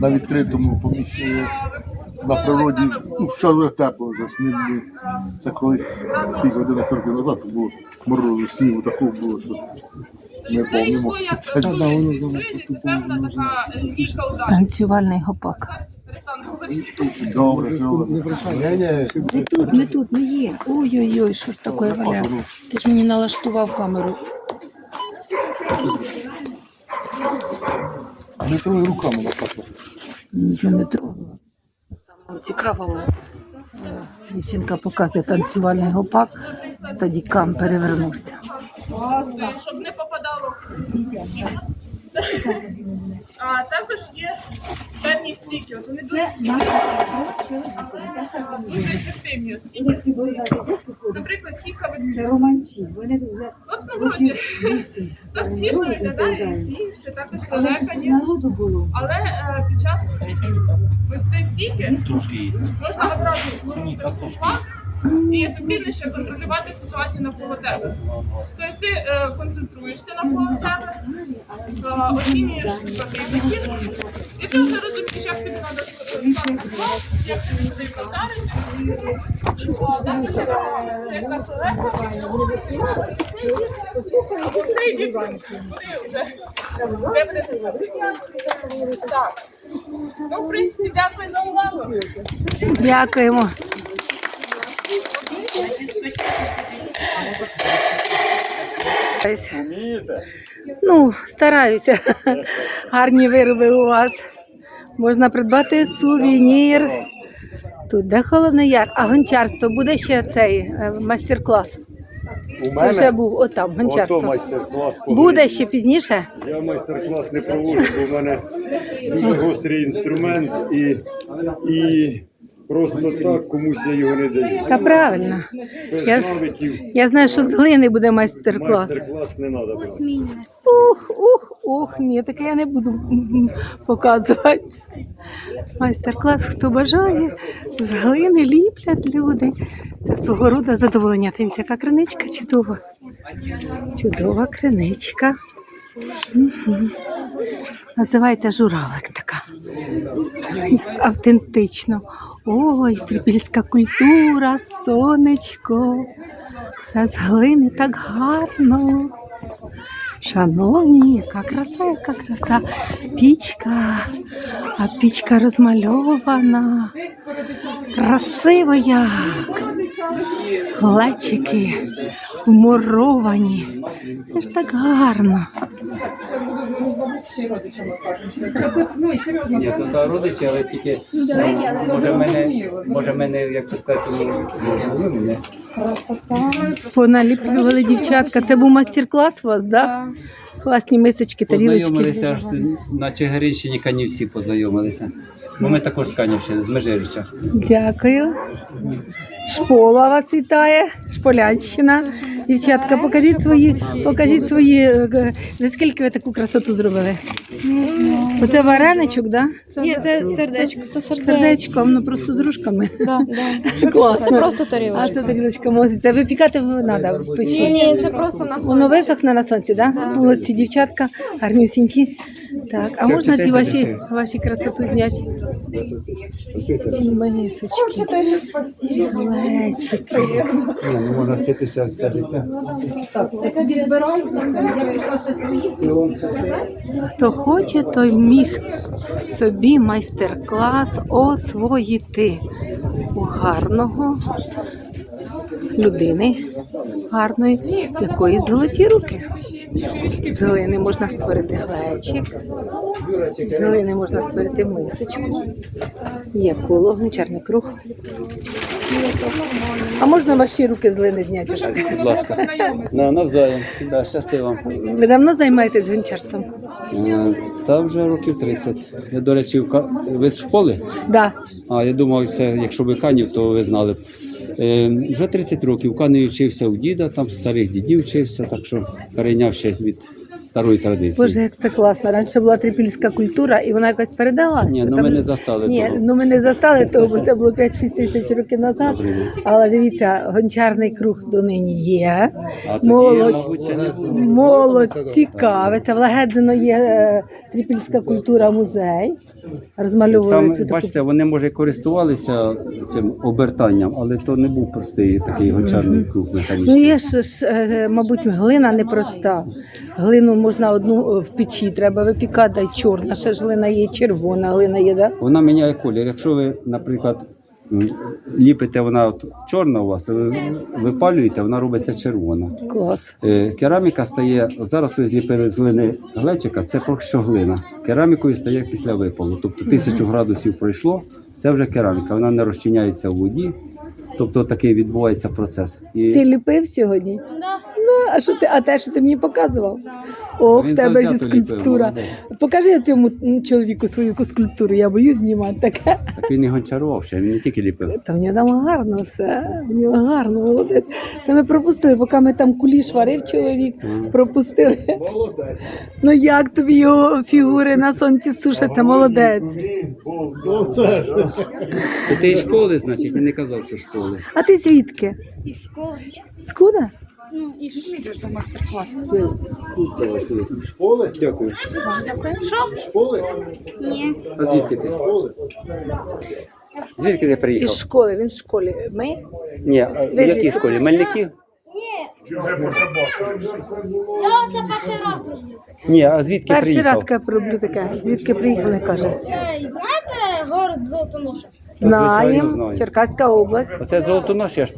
на відкритому поміщенні на природі, ну, що вже тепло вже не- Це колись скільки 11 років назад було морозу, снігу такого було, що ми помнимо. Це да, воно лінійка ударів. Танцювальний гопак. Перестань добре. Ми тут, ми тут, ми є. Ой-ой-ой, що ж таке валя? Ти ж мені налаштував камеру. Не трогай руками наприклад. Нічого не трогала. Самому цікавому. е, Дівчинка показує танцювальний гопак, стадікам перевернувся. Щоб не попадало. А також є певні стійки. От вони дуже дуже ефективні. Наприклад, кілька ведмідів. Романчі, вони вже От ну, вроді, так смішно виглядає, і ще також було. Але е, під час ось цієї стійки можна одразу звернути увагу і ефективніше контролювати ситуацію навколо тебе. Тобто ти е, концентруєшся навколо себе, е, оцінюєш противників, і ти вже розумієш, як тобі треба стати як тобі туди вдарити. Це якраз легко. Цей бік, куди вже де буде Так. Ну, в принципі, дякую за увагу. Дякуємо. Ну, стараюся. Гарні вироби у вас. Можна придбати сувенір. Тут де Холодний Яр, а гончарство буде ще цей е, майстер-клас. У Це вже був отам ото гончарство. майстер-клас по Буде ще пізніше. Я майстер-клас не проводжу, бо в мене дуже гострий інструмент і, і просто так комусь я його не даю. Та правильно. Без Я- навиків Я знаю, що з глини буде майстер-клас. майстер-клас не треба брати. Ух, ух, ух, ні, таке я не буду м, показувати. Майстер-клас, хто бажає, з глини ліплять люди. Це свого роду задоволення. Дивіться, яка криничка чудова. Чудова криничка. Мгм. Називається журавлик така. Автентично. Ой, трипільська культура, сонечко. Все з глини так гарно. Шановні, яка краса, яка краса. Пічка, а пічка розмальована. Красиво як. Глечики вмуровані. Це ж так гарно. Ні, то та родичі, але тільки ну, може мене, може мене, як то сказати, ну, мене. Поналіплювали дівчатка. Це був майстер-клас у вас, так? Класні мисочки, тарілочки. Познайомилися аж на Чигиринщині канівці познайомилися. Бо ми також з Канівщини, з Межиріча. Дякую. Шпола вас вітає, Шполянщина. Дівчатка, покажіть свої, покажіть свої. е, За скільки ви таку красоту зробили? Оце вареничок, да? Ні, це сердечко. Це сердечко. Сердечко, воно просто з ружками. Да, да. Класно. Це просто тарілочка. А це тарілочка мозиться. Випікати треба в печі. ні, це просто на Воно висохне на сонці, так? Да? Молодці дівчатка, гарнюсінькі. Так, а можна ці ваші, ваші красоту зняти? Мисочки. Глечики. Ні, не можна вчитися все життя. Хто хоче, той міг собі майстер-клас освоїти у гарного людини, гарної, якої золоті руки. З глини можна створити глечик, з глини можна створити мисочку, є коло, гончарний круг. А можна ваші руки з глини зняти? Будь ласка. На, навзаєм. Да, щасти вам. Ви давно займаєтесь гончарством? Е, Та вже років 30. Я, до речі, в Ка- ви з школи? Да. А я думав, це якщо ви канів, то ви знали б. Е, вже 30 років. В Каневі вчився у діда, там старих дідів вчився, так що перейняв ще від старої традиції. Боже, як це класно. Раніше була трипільська культура, і вона якось передалася. Ні, ну ми не застали Ні, того. ну ми не застали того, бо це було 5-6 тисяч років назад. Але дивіться, гончарний круг донині є. А Молодь. Молодь цікавиться. В Лагедзино є е, трипільська культура музей. розмальовують Там, бачите, вони може користувалися цим обертанням, але то не був простий такий гончарний круг Ну є ж, ж, е, мабуть, глина непроста. Глину можна одну е, в печі, треба випікати, а й чорна. Ще ж глина є, червона глина є, да? Вона міняє колір. Якщо ви, наприклад, ліпите, вона от чорна у вас, ви випалюєте, вона робиться червона. Клас. Е, Кераміка стає, от зараз ви зліпили з глини глечика, це поки що глина. Керамікою стає після випалу. Тобто тисячу градусів пройшло, це вже кераміка, вона не розчиняється в воді. Тобто такий відбувається процес. І Ти ліпив сьогодні? Да. Ну, а що ти, а те, що ти мені показував? Ох, в тебе зі скульптура. Покажи цьому чоловіку свою скульптуру, я боюсь знімати таке. Так він і гончарував ще, він не тільки ліпив. Та в нього там гарно все, в нього гарно, молодець. Це ми пропустили, поки ми там куліш варив чоловік, пропустили. Молодець. Ну як тобі його фігури на сонці сушаться, молодець. То ти із школи, значить, я не казав, що школи. А ти звідки? І школа. Скуда? Ну, і ш- Школи? Дякую. Що? Школи? Ні. А звідки ти? Школи? Звідки ти Із школи, він в школі. Ми? Ні, а в якій школі? Мельників? Я оце перший раз роблю. Ні, а звідки Перший приїхав? раз я роблю таке. Звідки приїхали, каже. Це, знаєте, город Золотоноша? Звичайно, Знаємо, знаю. Черкаська область. Оце золотоноші аж